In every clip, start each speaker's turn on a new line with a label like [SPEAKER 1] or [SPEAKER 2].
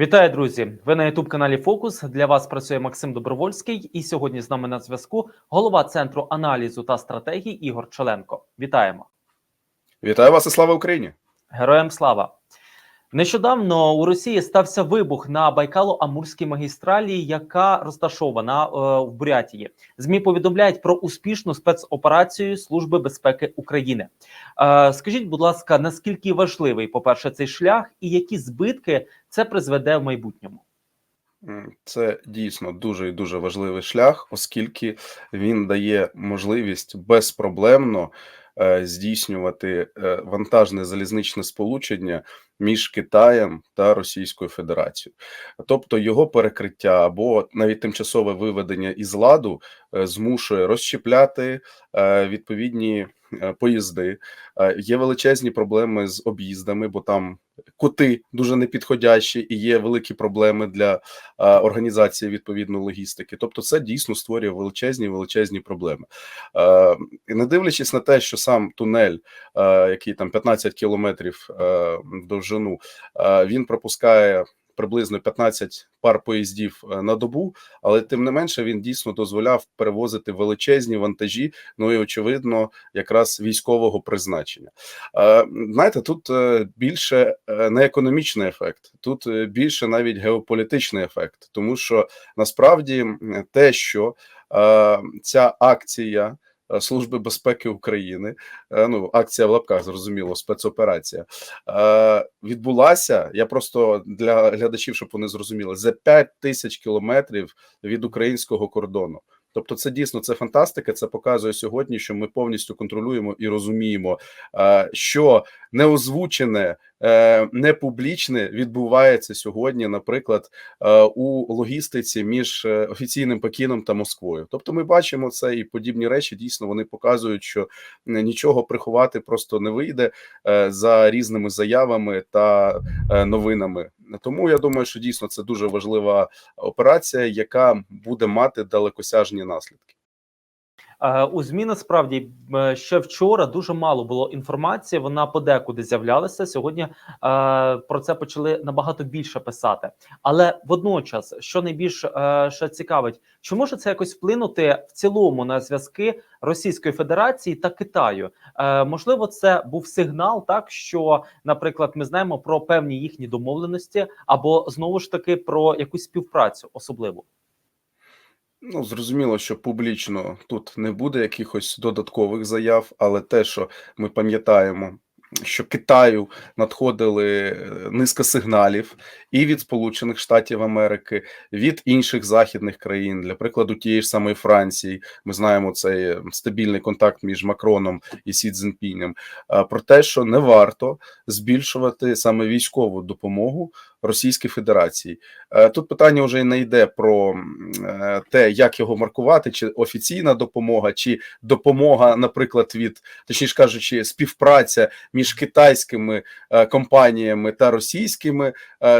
[SPEAKER 1] Вітаю, друзі! Ви на youtube каналі Фокус. Для вас працює Максим Добровольський, і сьогодні з нами на зв'язку голова центру аналізу та стратегії Ігор Челенко. Вітаємо!
[SPEAKER 2] Вітаю вас і слава Україні!
[SPEAKER 1] Героям слава! Нещодавно у Росії стався вибух на Байкало-Амурській магістралі, яка розташована е, в Бурятії. Змі повідомляють про успішну спецоперацію Служби безпеки України. Е, скажіть, будь ласка, наскільки важливий, по-перше, цей шлях, і які збитки це призведе в майбутньому?
[SPEAKER 2] Це дійсно дуже і дуже важливий шлях, оскільки він дає можливість безпроблемно здійснювати е, вантажне залізничне сполучення між Китаєм та Російською Федерацією. Тобто його перекриття або навіть тимчасове виведення із ладу е, змушує розщепляти е, відповідні е, поїзди. Е, Є величезні проблеми з об'їздами, бо там кути дуже непідходящі і є великі проблеми для організації відповідної логістики. Тобто, це дійсно створює величезні величезні проблеми. Е, і не дивлячись на те, що сам тунель, е, який там 15 кілометрів е, довжину, е, він пропускає. Приблизно 15 пар поїздів е, на добу, але тим не менше він дійсно дозволяв перевозити величезні вантажі. Ну і очевидно, якраз військового призначення. Е, Знаєте, тут е, більше не економічний ефект, тут більше навіть геополітичний ефект, тому що насправді те, що ця акція. Е, Служби безпеки України, е, ну акція в лапках зрозуміло, спецоперація е, відбулася. Я просто для глядачів, щоб вони зрозуміли, за 5 тисяч кілометрів від українського кордону. Тобто, це дійсно це фантастика. Це показує сьогодні, що ми повністю контролюємо і розуміємо, що неозвучене, е, не публічне відбувається сьогодні, наприклад, е, у логістиці між е, офіційним Пекіном та Москвою. Тобто, ми бачимо це і подібні речі. Дійсно, вони показують, що нічого приховати просто не вийде за різними заявами та новинами. Тому я думаю, що дійсно це дуже важлива операція, яка буде мати далекосяжні наслідки.
[SPEAKER 1] Е, У ЗМІ насправді е, ще вчора дуже мало було інформації. Вона подекуди з'являлася. Сьогодні е, про це почали набагато більше писати. Але водночас, що найбільш ще цікавить, чи може це якось вплинути в цілому на зв'язки Російської Федерації та Китаю? Можливо, це був сигнал, так що, наприклад, ми знаємо про певні їхні домовленості, або знову ж таки про якусь співпрацю особливу.
[SPEAKER 2] Ну, зрозуміло, що публічно тут не буде якихось додаткових заяв, але те, що ми пам'ятаємо, що Китаю надходили е, низка сигналів і від Сполучених Штатів Америки, від інших західних країн, для прикладу, тієї ж самої Франції. Ми знаємо цей стабільний контакт між Макроном і Сі Цзінпінем, про те, що не варто збільшувати саме військову допомогу Російській Федерації. Е, Тут питання вже не йде про е, те, як його маркувати, чи офіційна допомога, чи допомога, наприклад, від точніше кажучи, співпраця між китайськими е, компаніями та російськими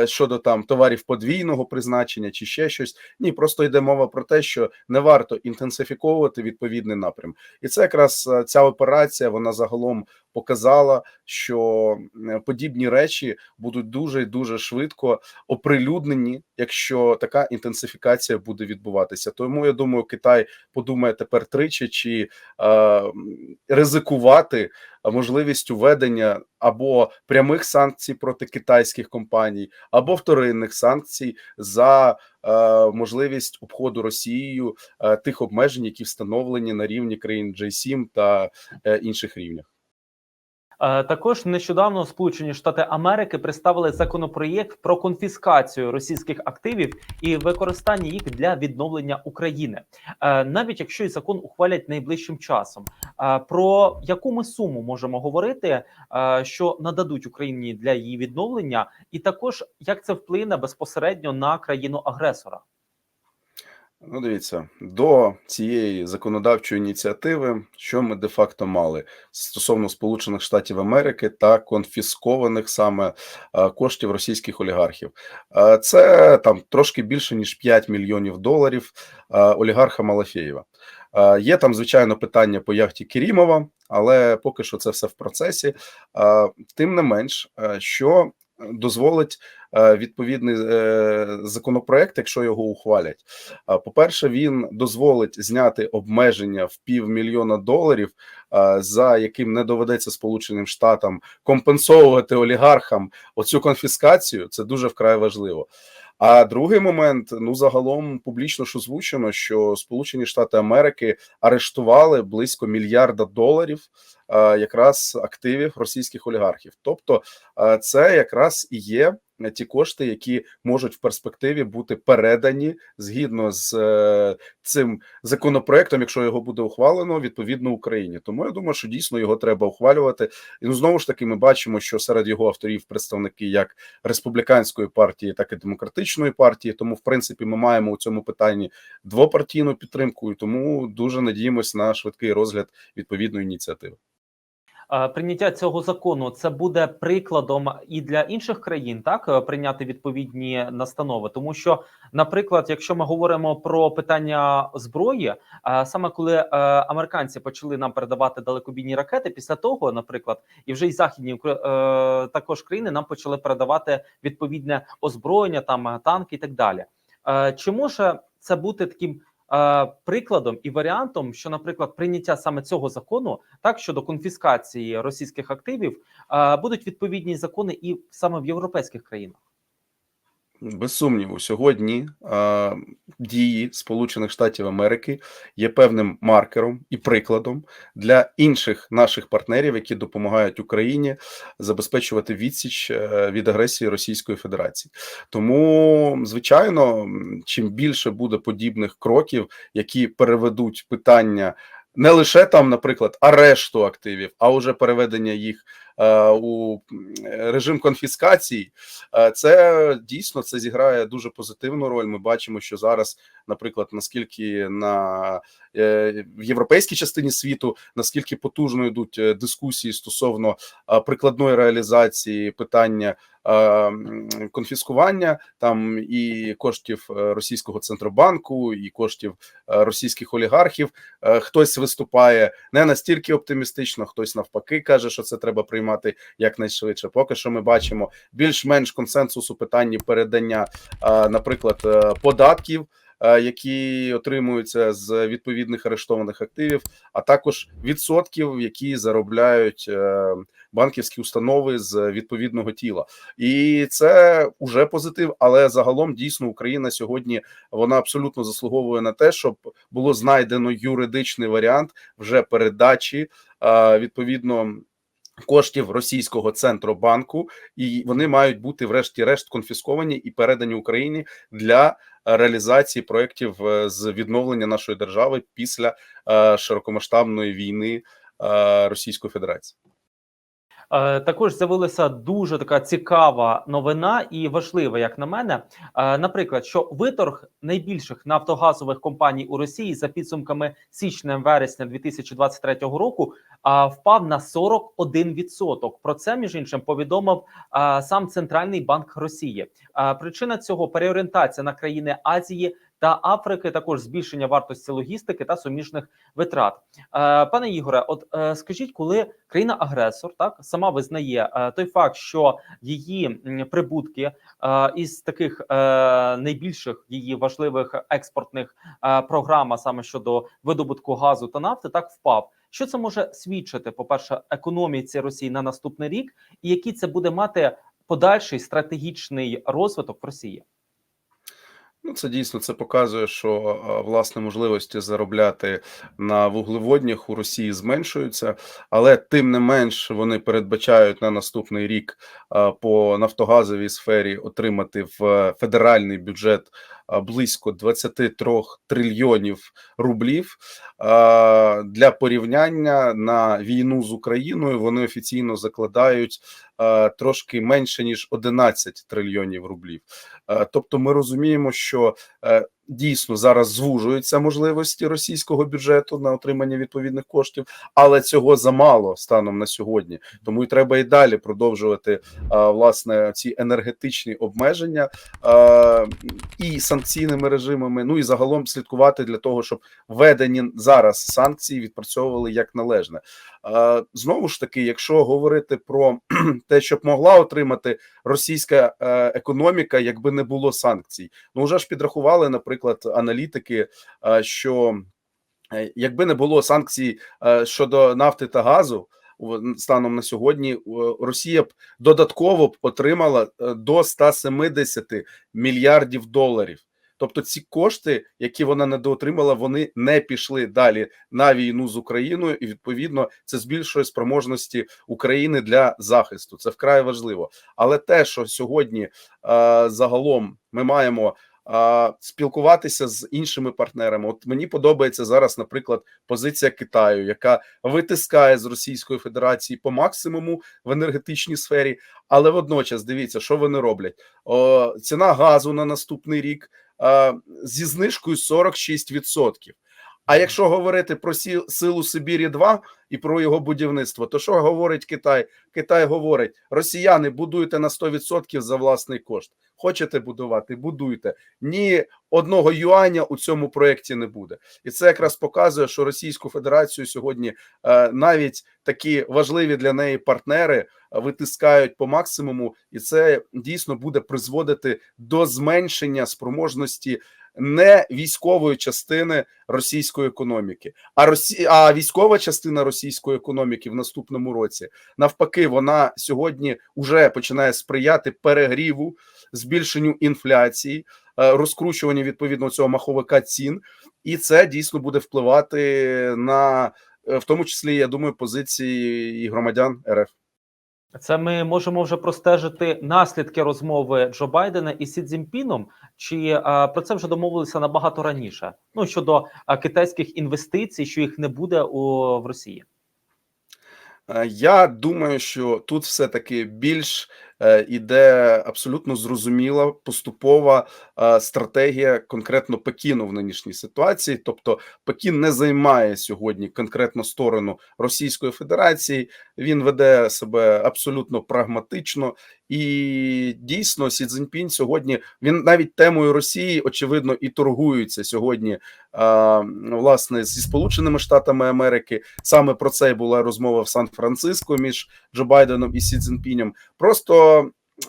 [SPEAKER 2] щодо там товарів подвійного призначення чи ще щось. Ні, просто йде мова про те, що не варто інтенсифіковувати відповідний напрям, і це якраз ця операція. Вона загалом показала, що е, подібні речі будуть дуже і дуже швидко оприлюднені, якщо така інтенсифікація буде відбуватися. Тому я думаю, Китай подумає тепер тричі чи е, ризикувати можливістю введення або прямих санкцій проти китайських компаній, або вторинних санкцій за е, можливість обходу Росією е, тих обмежень, які встановлені на рівні країн G7 та інших рівнях.
[SPEAKER 1] Е, Також нещодавно Сполучені Штати Америки представили законопроєкт про конфіскацію російських активів і використання їх для відновлення України, Е, навіть якщо і закон ухвалять найближчим часом. Е, Про яку ми суму можемо говорити, що нададуть Україні для її відновлення, і також як це вплине безпосередньо на країну агресора?
[SPEAKER 2] Ну, дивіться, до цієї законодавчої ініціативи, що ми де-факто мали стосовно Сполучених Штатів Америки та конфіскованих саме е, коштів російських олігархів. Е, Це там трошки більше ніж 5 мільйонів доларів е, олігарха Малафєєва. Є там, звичайно, питання по яхті Керімова, але поки що це все в процесі. Тим не менш, що дозволить е, відповідний е, законопроект, якщо його ухвалять. По-перше, він дозволить зняти обмеження в півмільйона доларів, е, за яким не доведеться Сполученим Штатам компенсовувати олігархам оцю конфіскацію. Це дуже вкрай важливо. А другий момент: ну загалом публічно ж озвучено, що Сполучені Штати Америки арештували близько мільярда доларів якраз активів російських олігархів. Тобто, це якраз і є ті кошти, які можуть в перспективі бути передані згідно з е, цим законопроектом, якщо його буде ухвалено, відповідно Україні. Тому я думаю, що дійсно його треба ухвалювати. І ну знову ж таки, ми бачимо, що серед його авторів представники як республіканської партії, так і демократичної партії. Тому, в принципі, ми маємо у цьому питанні двопартійну підтримку, і тому дуже надіємось на швидкий розгляд відповідної ініціативи.
[SPEAKER 1] Е, Прийняття цього закону це буде прикладом і для інших країн, так е, прийняти відповідні настанови, тому що, наприклад, якщо ми говоримо про питання зброї, е, саме коли американці почали нам передавати далекобійні ракети, після того, наприклад, і вже й західні також країни нам почали передавати відповідне озброєння, там танки і так далі. Чи може це бути таким? Е, Прикладом і варіантом, що, наприклад, прийняття саме цього закону, так щодо конфіскації російських активів, е, будуть відповідні закони і саме в європейських країнах.
[SPEAKER 2] Без сумніву, сьогодні е, дії Сполучених Штатів Америки є певним маркером і прикладом для інших наших партнерів, які допомагають Україні забезпечувати відсіч е, від агресії Російської Федерації. Тому, звичайно, чим більше буде подібних кроків, які переведуть питання. Не лише там, наприклад, арешту активів, а уже переведення їх у режим конфіскації, Е, Це дійсно це зіграє дуже позитивну роль. Ми бачимо, що зараз, наприклад, наскільки на е, в європейській частині світу наскільки потужно йдуть е, дискусії стосовно е, прикладної реалізації питання е, конфіскування там і коштів е, російського центробанку, і коштів е, російських олігархів. Е, Хтось виступає не настільки оптимістично, хтось навпаки каже, що це треба приймати якнайшвидше. Поки що ми бачимо більш-менш консенсус у питанні передання, е, наприклад, е, податків. е, Які отримуються з відповідних арештованих активів, а також відсотків, які заробляють банківські установи з відповідного тіла, і це уже позитив. Але загалом дійсно Україна сьогодні вона абсолютно заслуговує на те, щоб було знайдено юридичний варіант вже передачі відповідно коштів російського центробанку, і вони мають бути, врешті-решт, конфісковані і передані Україні для реалізації проєктів е, з відновлення нашої держави після е, широкомасштабної війни е, Російської Федерації.
[SPEAKER 1] Е, Також з'явилася дуже така цікава новина і важлива, як на мене. Е, Наприклад, що виторг найбільших нафтогазових компаній у Росії за підсумками січня-вересня 2023 року а, впав на 41%. Про це між іншим повідомив сам Центральний банк Росії. Причина цього переорієнтація на країни Азії. Та Африки також збільшення вартості логістики та суміжних витрат. Е, пане Ігоре, от е, скажіть, коли країна-агресор так сама визнає е, той факт, що її прибутки із таких найбільших її важливих експортних програм, а саме щодо видобутку газу та нафти, так впав. Що це може свідчити? По перше, економіці Росії на наступний рік, і який це буде мати подальший стратегічний розвиток в Росії?
[SPEAKER 2] Ну, це дійсно це показує, що власне можливості заробляти на вуглеводнях у Росії зменшуються, але тим не менш вони передбачають на наступний рік по нафтогазовій сфері отримати в федеральний бюджет близько 23 трильйонів рублів. Для порівняння на війну з Україною вони офіційно закладають трошки менше ніж 11 трильйонів рублів. Е, Тобто, ми розуміємо, що е, дійсно зараз звужуються можливості російського бюджету на отримання відповідних коштів, але цього замало станом на сьогодні. Тому і треба і далі продовжувати е, власне ці енергетичні обмеження е, і санкційними режимами. Ну і загалом слідкувати для того, щоб введені зараз санкції відпрацьовували як належне. Е, Знову ж таки, якщо говорити про те, щоб могла отримати російська е, економіка, якби не було санкцій, ну вже ж підрахували, наприклад, аналітики, е, що якби не було санкцій щодо нафти та газу. Станом на сьогодні Росія б додатково б отримала до 170 мільярдів доларів. Тобто ці кошти, які вона недоотримала, вони не пішли далі на війну з Україною, і відповідно це збільшує спроможності України для захисту. Це вкрай важливо. Але те, що сьогодні е, загалом ми маємо е, спілкуватися з іншими партнерами, от мені подобається зараз, наприклад, позиція Китаю, яка витискає з Російської Федерації по максимуму в енергетичній сфері, але водночас дивіться, що вони роблять. О, ціна газу на наступний рік зі знижкою 46%. А якщо говорити про силу Сибірі 2 і про його будівництво, то що говорить Китай? Китай говорить: росіяни будуйте на 100% за власний кошт. Хочете будувати, будуйте. Ні одного юаня у цьому проєкті не буде. І це якраз показує, що Російську Федерацію сьогодні е, навіть такі важливі для неї партнери е, витискають по максимуму, і це дійсно буде призводити до зменшення спроможності не військової частини російської економіки, а Росі... а військова частина російської економіки в наступному році навпаки, вона сьогодні вже починає сприяти перегріву, збільшенню інфляції, е, розкручуванню відповідно цього маховика цін, і це дійсно буде впливати на е, в тому числі, я думаю, позиції і громадян РФ.
[SPEAKER 1] Це ми можемо вже простежити наслідки розмови Джо Байдена і Сі Цзіньпіном, чи а, про це вже домовилися набагато раніше? Ну щодо а, китайських інвестицій, що їх не буде у в Росії.
[SPEAKER 2] Е, Я думаю, що тут все-таки більш е, іде абсолютно зрозуміла поступова е, стратегія конкретно Пекіну в нинішній ситуації. Тобто Пекін не займає сьогодні конкретно сторону Російської Федерації. Він веде себе абсолютно прагматично, і дійсно Сі Цзіньпінь сьогодні він навіть темою Росії очевидно і торгується сьогодні. е, Власне, зі Сполученими Штатами Америки саме про це і була розмова в Сан-Франциско між Джо Байденом і Сі Цзіньпінем. Просто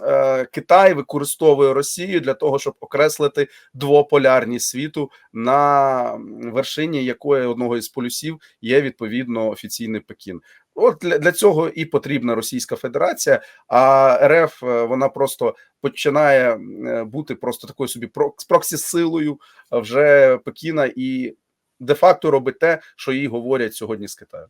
[SPEAKER 2] е, Китай використовує Росію для того, щоб окреслити двополярність світу, на вершині якої одного із полюсів є відповідно офіційний Пекін. От для, для цього і потрібна Російська Федерація, а РФ е, вона просто починає е, бути просто такою собі прок- проксі-силою вже Пекіна і де-факто робить те, що їй говорять сьогодні з Китаю.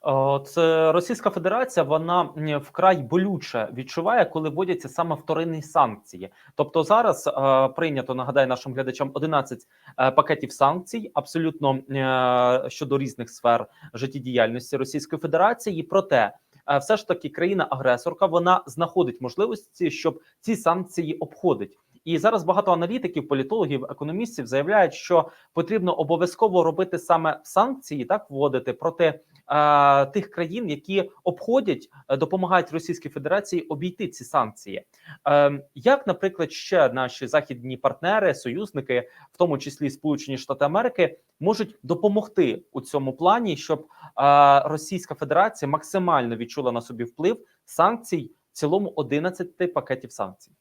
[SPEAKER 1] О, Це Російська Федерація, вона вкрай болюче відчуває, коли вводяться саме вторинні санкції. Тобто зараз е, прийнято нагадаю нашим глядачам 11 е, пакетів санкцій, абсолютно е, щодо різних сфер життєдіяльності Російської Федерації. Проте, е, все ж таки, країна-агресорка вона знаходить можливості, щоб ці санкції обходить. І зараз багато аналітиків, політологів, економістів заявляють, що потрібно обов'язково робити саме санкції, так вводити проти е, тих країн, які обходять, е, допомагають Російській Федерації обійти ці санкції. Е, як, наприклад, ще наші західні партнери, союзники, в тому числі Сполучені Штати Америки, можуть допомогти у цьому плані, щоб е, Російська Федерація максимально відчула на собі вплив санкцій в цілому 11 пакетів санкцій.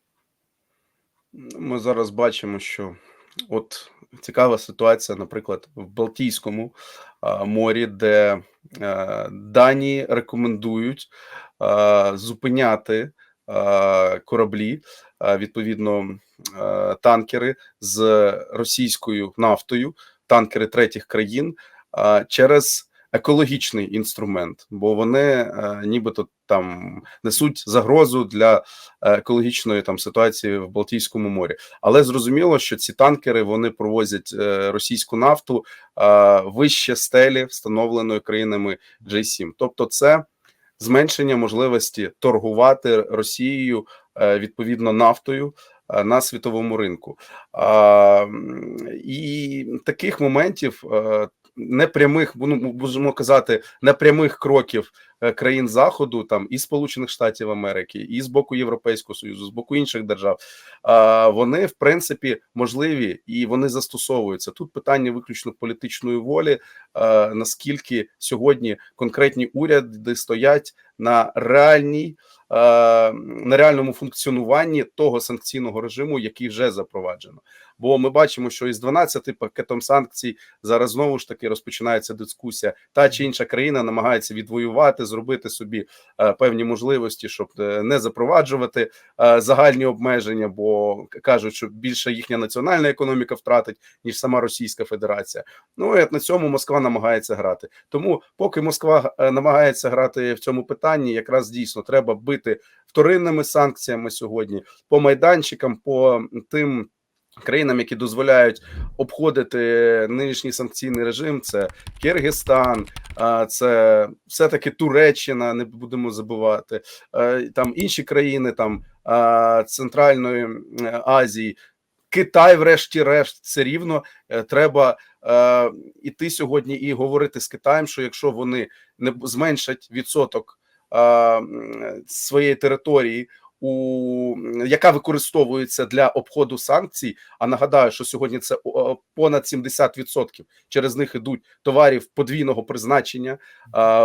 [SPEAKER 2] Ми зараз бачимо, що от цікава ситуація, наприклад, в Балтійському морі, де е, Данії рекомендують зупиняти кораблі, відповідно, танкери з російською нафтою, танкери третіх країн через екологічний інструмент, бо вони е, нібито там несуть загрозу для е, екологічної там ситуації в Балтійському морі. Але зрозуміло, що ці танкери вони провозять е, російську нафту вище стелі, встановленої країнами J7. Тобто, це зменшення можливості торгувати Росією відповідно нафтою. На світовому ринку і таких моментів непрямих, ну можемо казати, непрямих кроків е, країн Заходу, там і Сполучених Штатів Америки, і з боку Європейського Союзу, з боку інших держав, вони в принципі можливі і вони застосовуються. Тут питання виключно політичної волі, наскільки сьогодні конкретні уряди стоять на реальній. е, На реальному функціонуванні того санкційного режиму, який вже запроваджено, бо ми бачимо, що із 12 пакетом санкцій зараз знову ж таки розпочинається дискусія. Та чи інша країна намагається відвоювати, зробити собі е, певні можливості, щоб е, не запроваджувати е, загальні обмеження, бо кажуть, що більше їхня національна економіка втратить ніж сама Російська Федерація. Ну і от на цьому Москва намагається грати. Тому, поки Москва намагається грати в цьому питанні, якраз дійсно треба бити вторинними санкціями сьогодні по майданчикам, по тим. Країнам, які дозволяють обходити нинішній санкційний режим, це Киргизстан, це все-таки Туреччина, не будемо забувати, там інші країни, там Центральної Азії, Китай, врешті-решт, все рівно е, треба іти сьогодні і говорити з Китаєм, що якщо вони не зменшать відсоток своєї території, у яка використовується для обходу санкцій. А нагадаю, що сьогодні це понад 70% через них ідуть товарів подвійного призначення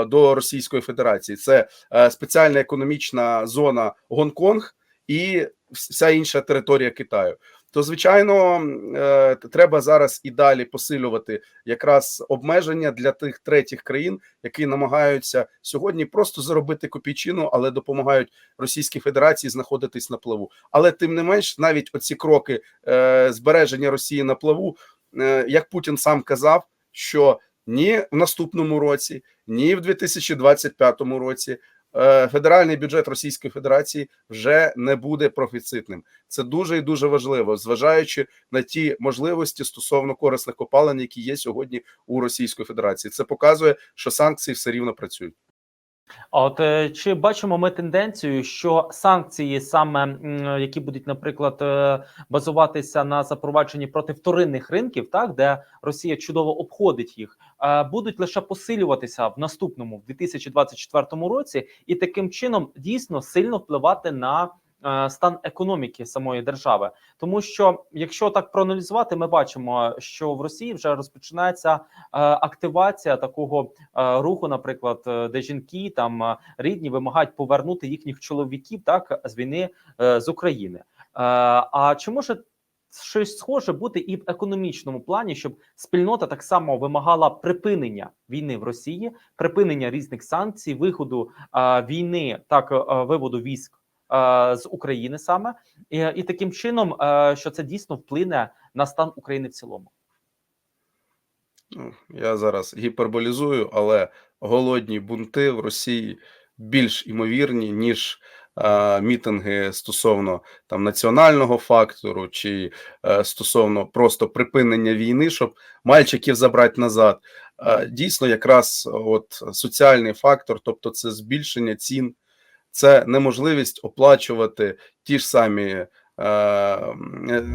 [SPEAKER 2] до Російської Федерації. Це е, спеціальна економічна зона Гонконг і вся інша територія Китаю. То звичайно е, треба зараз і далі посилювати якраз обмеження для тих третіх країн, які намагаються сьогодні просто заробити копійчину, але допомагають Російській Федерації знаходитись на плаву. Але тим не менш, навіть оці кроки е, збереження Росії на плаву, е, як Путін сам казав, що ні в наступному році, ні в 2025 році. Е, Федеральний бюджет Російської Федерації вже не буде профіцитним. Це дуже і дуже важливо, зважаючи на ті можливості стосовно корисних копалин, які є сьогодні у Російської Федерації. Це показує, що санкції все рівно працюють.
[SPEAKER 1] От е, чи бачимо ми тенденцію, що санкції, саме які будуть, наприклад, е, базуватися на запровадженні проти вторинних ринків, так де Росія чудово обходить їх, е, будуть лише посилюватися в наступному в 2024 році, і таким чином дійсно сильно впливати на стан економіки самої держави, тому що якщо так проаналізувати, ми бачимо, що в Росії вже розпочинається е, активація такого е, руху, наприклад, е, де жінки там е, рідні вимагають повернути їхніх чоловіків так з війни е, з України. Е, А чи може щось схоже бути і в економічному плані, щоб спільнота так само вимагала припинення війни в Росії, припинення різних санкцій, виходу е, війни, так е, виводу військ е, з України саме, і, і таким чином, е, що це дійсно вплине на стан України в цілому.
[SPEAKER 2] Ну, я зараз гіперболізую, але голодні бунти в Росії більш імовірні, ніж е, мітинги стосовно там національного фактору чи е, стосовно просто припинення війни, щоб мальчиків забрати назад. Е, дійсно, якраз от соціальний фактор, тобто це збільшення цін, це неможливість оплачувати ті ж самі. е,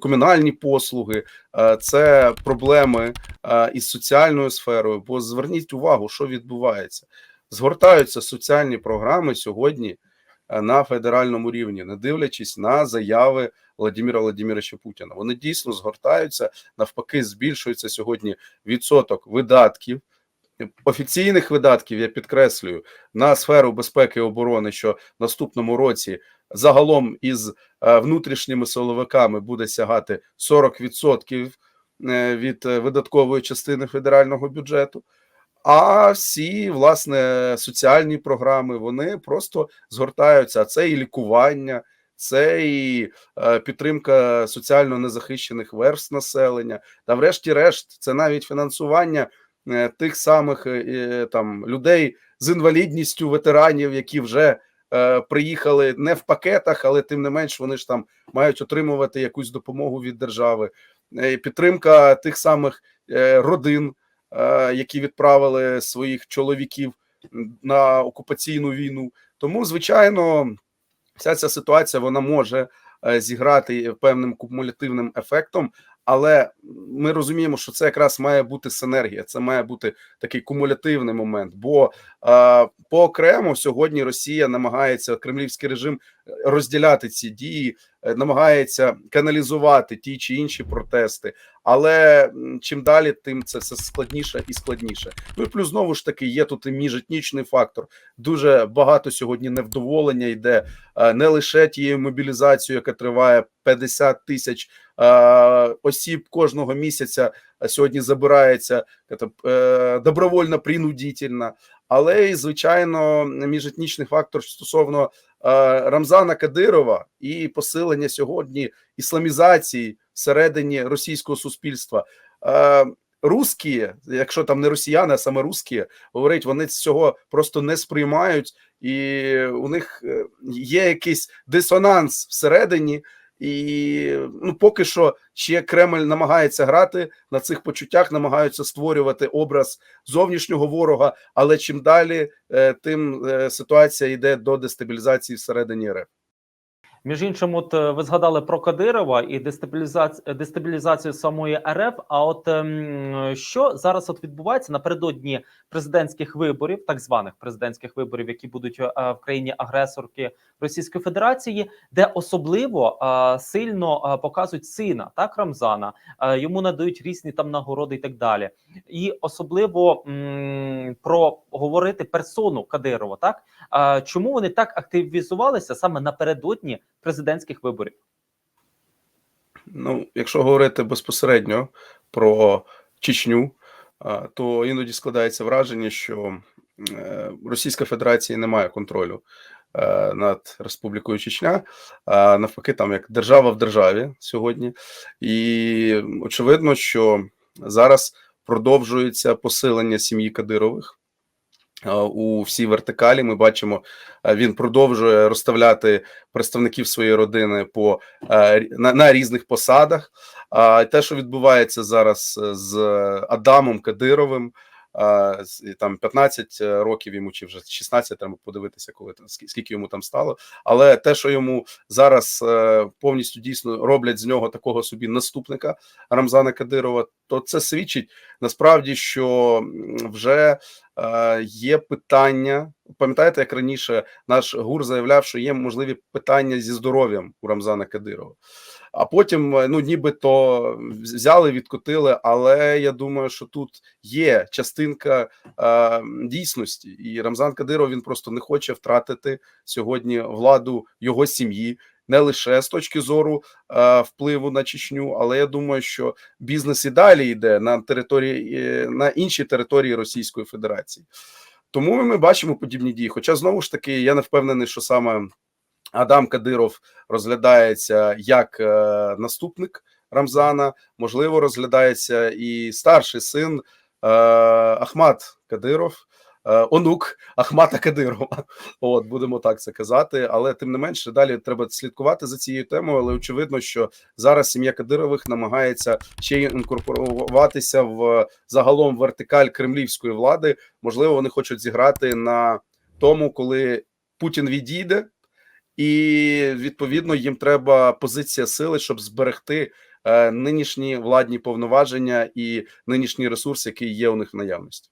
[SPEAKER 2] Комунальні послуги, е, це проблеми е, із соціальною сферою. Бо зверніть увагу, що відбувається. Згортаються соціальні програми сьогодні е, на федеральному рівні, не дивлячись на заяви Владимира Владимировича Путіна. Вони дійсно згортаються, навпаки, збільшується сьогодні відсоток видатків. Офіційних видатків я підкреслюю на сферу безпеки і оборони, що в наступному році загалом із е, внутрішніми силовиками буде сягати 40% е, від е, видаткової частини федерального бюджету. А всі власне соціальні програми вони просто згортаються. Це і лікування, це і підтримка соціально незахищених верств населення. Та, врешті-решт, це навіть фінансування тих самих е, е, там людей з інвалідністю, ветеранів, які вже е, приїхали не в пакетах, але тим не менш вони ж там мають отримувати якусь допомогу від держави. Е, Підтримка тих самих е, родин, е, які відправили своїх чоловіків на окупаційну війну. Тому, звичайно, вся ця ситуація вона може е, зіграти певним кумулятивним ефектом. Але ми розуміємо, що це якраз має бути синергія, це має бути такий кумулятивний момент. Бо е, по окремо сьогодні Росія намагається кремлівський режим розділяти ці дії, е, намагається каналізувати ті чи інші протести. Але чим далі, тим це все складніше і складніше. Ну і плюс знову ж таки є тут і міжетнічний фактор. Дуже багато сьогодні невдоволення йде е, не лише тією мобілізацією, яка триває 50 тисяч е, осіб кожного місяця. е, Сьогодні забирається е, добровольно принудительно, але і звичайно міжетнічний фактор стосовно е, Рамзана Кадирова і посилення сьогодні ісламізації всередині російського суспільства. Е, Русські, якщо там не росіяни, а саме русські, говорить, вони цього просто не сприймають, і у них е, є якийсь дисонанс всередині. І ну, поки що ще Кремль намагається грати на цих почуттях, намагаються створювати образ зовнішнього ворога. Але чим далі, е, тим е, ситуація йде до дестабілізації всередині РФ.
[SPEAKER 1] Між іншим, от е, ви згадали про Кадирова і дестабілізацію, дестабілізацію самої РФ. А от ем, що зараз от відбувається напередодні президентських виборів, так званих президентських виборів, які будуть е, в країні агресорки Російської Федерації, де особливо е, сильно е, показують сина так Рамзана, е, йому надають різні там нагороди і так далі, і особливо про говорити персону Кадирова, так? Чому вони так активізувалися саме напередодні президентських виборів?
[SPEAKER 2] Ну, якщо говорити безпосередньо про Чечню, то іноді складається враження, що е, Російська Федерація не має контролю е, над Республікою Чечня, а навпаки, там як держава в державі сьогодні, і очевидно, що зараз продовжується посилення сім'ї Кадирових. Е, У всій вертикалі ми бачимо, е, він продовжує розставляти представників своєї родини по е, на, на різних посадах. А те, що відбувається зараз з Адамом Кадировим, там 15 років йому чи вже 16, треба подивитися, коли там скі- скільки йому там стало. Але те, що йому зараз е, повністю дійсно роблять з нього такого собі наступника Рамзана Кадирова, то це свідчить насправді, що вже е, є питання. Пам'ятаєте, як раніше наш гур заявляв, що є можливі питання зі здоров'ям у Рамзана Кадирова. А потім, е, ну нібито взяли, відкотили. Але я думаю, що тут є частинка е, дійсності, і Рамзан Кадиров він просто не хоче втратити сьогодні владу його сім'ї. Не лише з точки зору е, впливу на Чечню, але я думаю, що бізнес і далі йде на території е, на інші території Російської Федерації. Тому ми бачимо подібні дії. Хоча знову ж таки я не впевнений, що саме Адам Кадиров розглядається як е, наступник Рамзана, можливо, розглядається і старший син е, Ахмат Кадиров. е, Онук Ахмата Кадирова, от будемо так це казати. Але тим не менше, далі треба слідкувати за цією темою. Але очевидно, що зараз сім'я Кадирових намагається ще інкорпоруватися в загалом вертикаль кремлівської влади. Можливо, вони хочуть зіграти на тому, коли Путін відійде, і відповідно їм треба позиція сили, щоб зберегти е, нинішні владні повноваження і нинішній ресурс, який є у них в наявності.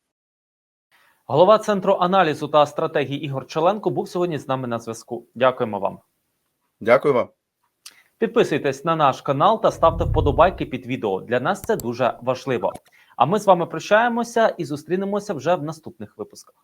[SPEAKER 1] Голова центру аналізу та стратегії Ігор Челенко був сьогодні з нами на зв'язку. Дякуємо вам.
[SPEAKER 2] Дякую вам.
[SPEAKER 1] Підписуйтесь на наш канал та ставте вподобайки під відео. Для нас це дуже важливо. А ми з вами прощаємося і зустрінемося вже в наступних випусках.